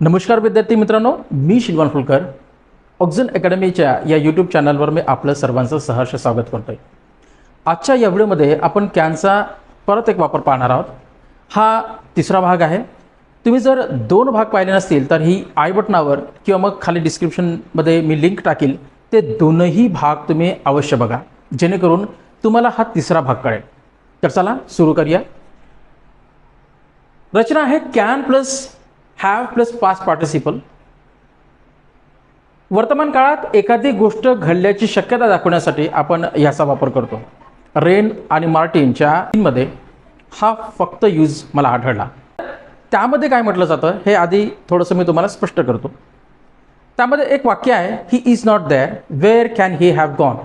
नमस्कार विद्यार्थी मित्रांनो मी शिलवान फुलकर. ऑक्झन अकॅडमीच्या या यूट्यूब चॅनलवर मी आपलं सर्वांचं सहर्ष स्वागत करतो आहे आजच्या या व्हिडिओमध्ये आपण कॅनचा परत एक वापर पाहणार आहोत. हा तिसरा भाग आहे. तुम्ही जर दोन भाग पाहिले नसतील तर ही आय बटनावर किंवा मग खाली डिस्क्रिप्शनमध्ये मी लिंक टाकील. ते दोनही भाग तुम्ही अवश्य बघा. जेणेकरून तुम्हाला हा तिसरा भाग कळेल. तर चला सुरू करूया. रचना आहे can plus have plus past participle वर्तमान काळात एखादी गोष्ट घडल्याची शक्यता दाखवण्यासाठी आपण ह्याचा वापर करतो. रेन आणि मार्टिनच्या मध्ये हा फक्त यूज मला आढळला. त्यामध्ये काय म्हटलं जातं हे आधी थोडंसं मी तुम्हाला स्पष्ट करतो. त्यामध्ये एक वाक्य आहे he is not there where can he have gone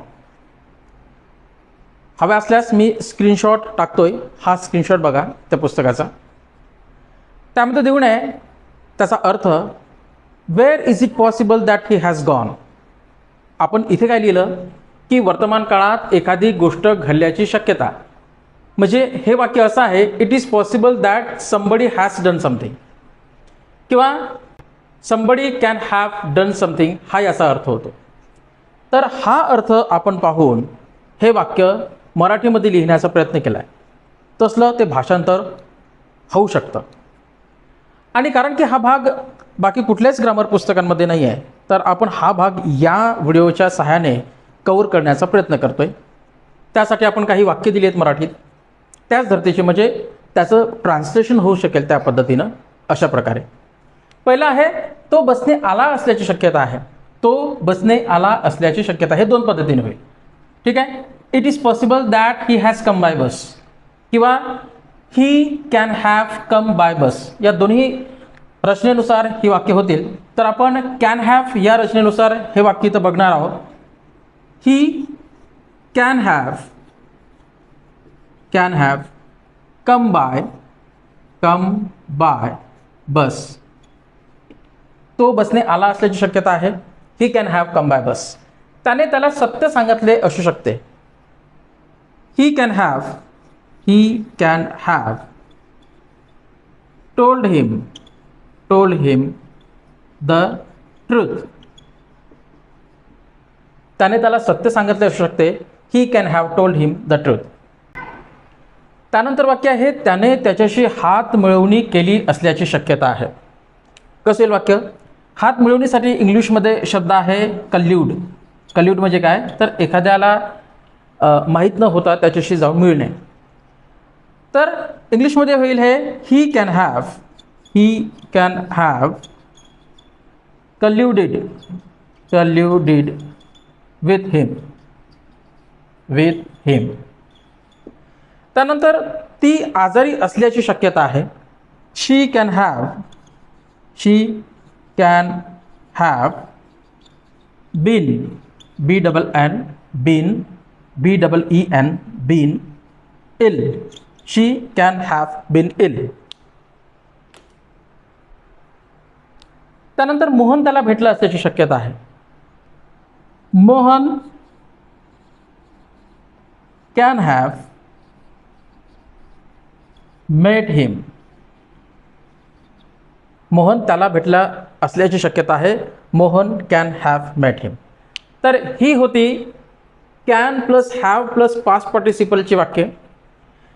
हवे असल्यास मी स्क्रीनशॉट टाकतोय. हा स्क्रीनशॉट बघा त्या पुस्तकाचा. त्यामध्ये देऊ नये त्याचा अर्थ where is it possible that he has gone आपण इथे काय लिहिलं? की वर्तमान काळात एखादी गोष्ट घडल्याची शक्यता. म्हणजे हे वाक्य असं आहे it is possible that somebody has done something किंवा somebody can have done something हा याचा अर्थ होतो. तर हा अर्थ आपण पाहून हे वाक्य मराठीमध्ये लिहिण्याचा प्रयत्न केला आहे तसलं ते भाषांतर होऊ शकतं. आणि कारण की हा भाग बाकी कुठल्याच ग्रामर पुस्तकांमध्ये नाही आहे तर आपण हा भाग या व्हिडिओच्या सहाय्याने कवर करण्याचा प्रयत्न करतो आहे त्यासाठी आपण काही वाक्य दिली आहेत मराठीत. त्याच धर्तीचे म्हणजे त्याचं ट्रान्सलेशन होऊ शकेल त्या पद्धतीनं अशा प्रकारे. पहिला आहे तो बसने आला असल्याची शक्यता आहे. तो बसने आला असल्याची शक्यता हे दोन पद्धतीने होईल. ठीक आहे? It is possible that he has come by bus किंवा he can have come by bus या दोन्ही रचनेनुसार ही वाक्य होतील. तर आपण कॅन हॅव या रचनेनुसार हे वाक्य इथं बघणार आहोत. He can have can have come by come by bus तो बसने आला असल्याची शक्यता आहे. He can have come by bus त्याने त्याला सत्य सांगितले असू शकते. He can have he can have told him told him the truth. त्याने त्याला सत्य सांगितले असू शकते. He can have told him the truth त्यानंतर वाक्य आहे त्याने त्याच्याशी हात मिळवणी केली असल्याची शक्यता आहे. कसं येईल वाक्य? हात मिळवणीसाठी इंग्लिशमध्ये शब्द आहे कल्यूड. कल्यूड म्हणजे काय? तर एखाद्याला माहीत न होता त्याच्याशी जाऊन मिळणे. तर इंग्लिशमध्ये होईल हे he can have he can have colluded colluded with him with him त्यानंतर ती आजारी असल्याची शक्यता आहे. She can have she can have been B double N been B double E N been ill she can have been ill. त्यानंतर मोहन त्याला भेटला असल्याची शक्यता आहे. Mohan can have met him Mohan त्याला भेटला असल्याची शक्यता आहे. Mohan can have met him तर ही होती can plus have plus past पार्टिसिपलची वाक्य.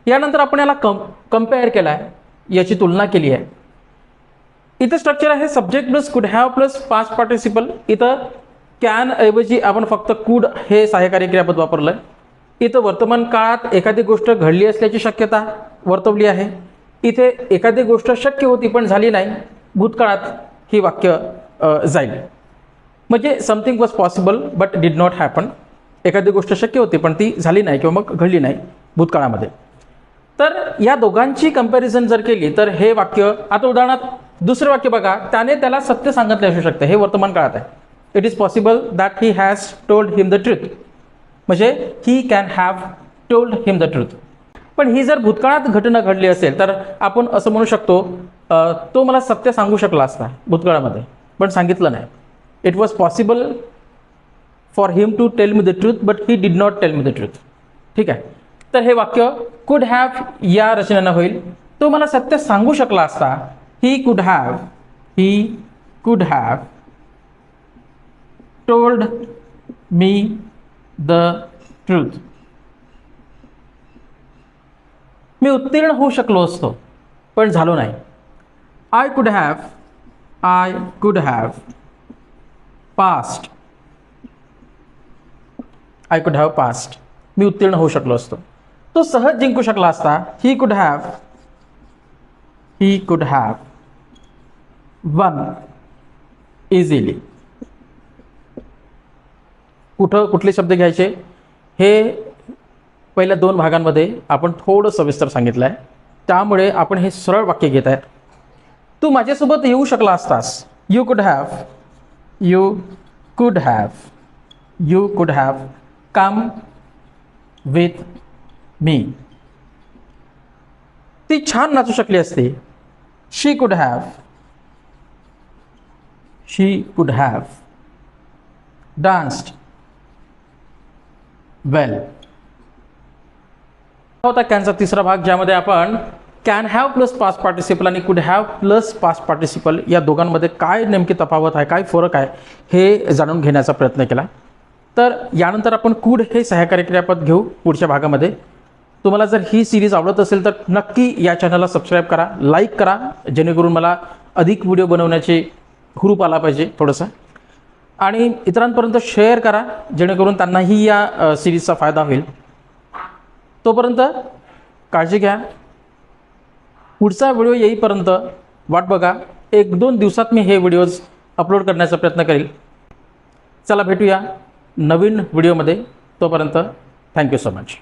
यानंतर आपण याला कम कंपेअर केला आहे याची तुलना केली आहे. इथं स्ट्रक्चर आहे subject plus could have plus past participle इथं कॅन ऐवजी आपण फक्त कुड हे सहाय्यकारी क्रियापद वापरलं आहे इथं वर्तमान काळात एखादी गोष्ट घडली असल्याची शक्यता वर्तवली आहे. इथे एखादी गोष्ट शक्य होती पण झाली नाही भूतकाळात ही वाक्य जाईल. म्हणजे something was possible but did not happen एखादी गोष्ट शक्य होती पण ती झाली नाही किंवा मग घडली नाही भूतकाळामध्ये. या दोघांची कंपॅरिझन जर केली तर हे वाक्य आता उदाहरणार्थ दुसरं वाक्य बघा. त्याने त्याला सत्य सांगितले असू शकते. हे वर्तमान काळात आहे. It is possible that he has told him the truth म्हणजे he can have told him the truth पण ही जर भूतकाळात घटना घडली असेल तर आपण असं म्हणू शकतो तो मला सत्य सांगू शकला असता भूतकाळामध्ये पण सांगितलं नाही. It was possible for him to tell me the truth but he did not tell me the truth ठीक आहे? तर हे वाक्य कुड हॅव या रचनेनं होईल. तो मला सत्य सांगू शकला असता ही could have he could have told me the truth मी उत्तीर्ण होऊ शकलो असतो पण झालो नाही. I could have I could have passed I could have passed मी उत्तीर्ण होऊ शकलो असतो. तो सहज जिंकू शकला असता ही could have he could have one easily कुठं कुठले शब्द घ्यायचे? हे पहिल्या दोन भागांमध्ये आपण थोडं सविस्तर सांगितलं आहे त्यामुळे आपण हे सरळ वाक्य घेत आहेत. तू माझ्यासोबत येऊ शकला असतास. You could have you could have you could have come with me. ती छान नाचू शकली असती. शी कुड हॅव शी कुड हॅव डान्स्ड वेल होता कॅनचा तिसरा भाग ज्यामध्ये आपण can have plus past participle आणि could have plus past participle या दोघांमध्ये काय नेमकी तफावत आहे काय फरक आहे हे जाणून घेण्याचा प्रयत्न केला. तर यानंतर आपण कुड हे सहकार्य क्रियापद घेऊ पुढच्या भागामध्ये. तुम्हाला जर ही सिरीज आवडत असेल तर नक्की या चॅनलला सबस्क्राईब करा लाईक करा जेणेकरून मला अधिक व्हिडिओ बनवण्याची हुरूप आला पाहिजे थोडंसं. आणि इतरांपर्यंत शेअर करा जेणेकरून त्यांनाही या सिरीजचा फायदा होईल. तोपर्यंत काळजी घ्या. पुढचा व्हिडिओ येईपर्यंत वाट बघा. एक दोन दिवसात मी हे व्हिडिओज अपलोड करण्याचा प्रयत्न करेल. चला भेटूया नवीन व्हिडिओमध्ये तोपर्यंत थँक्यू सो मच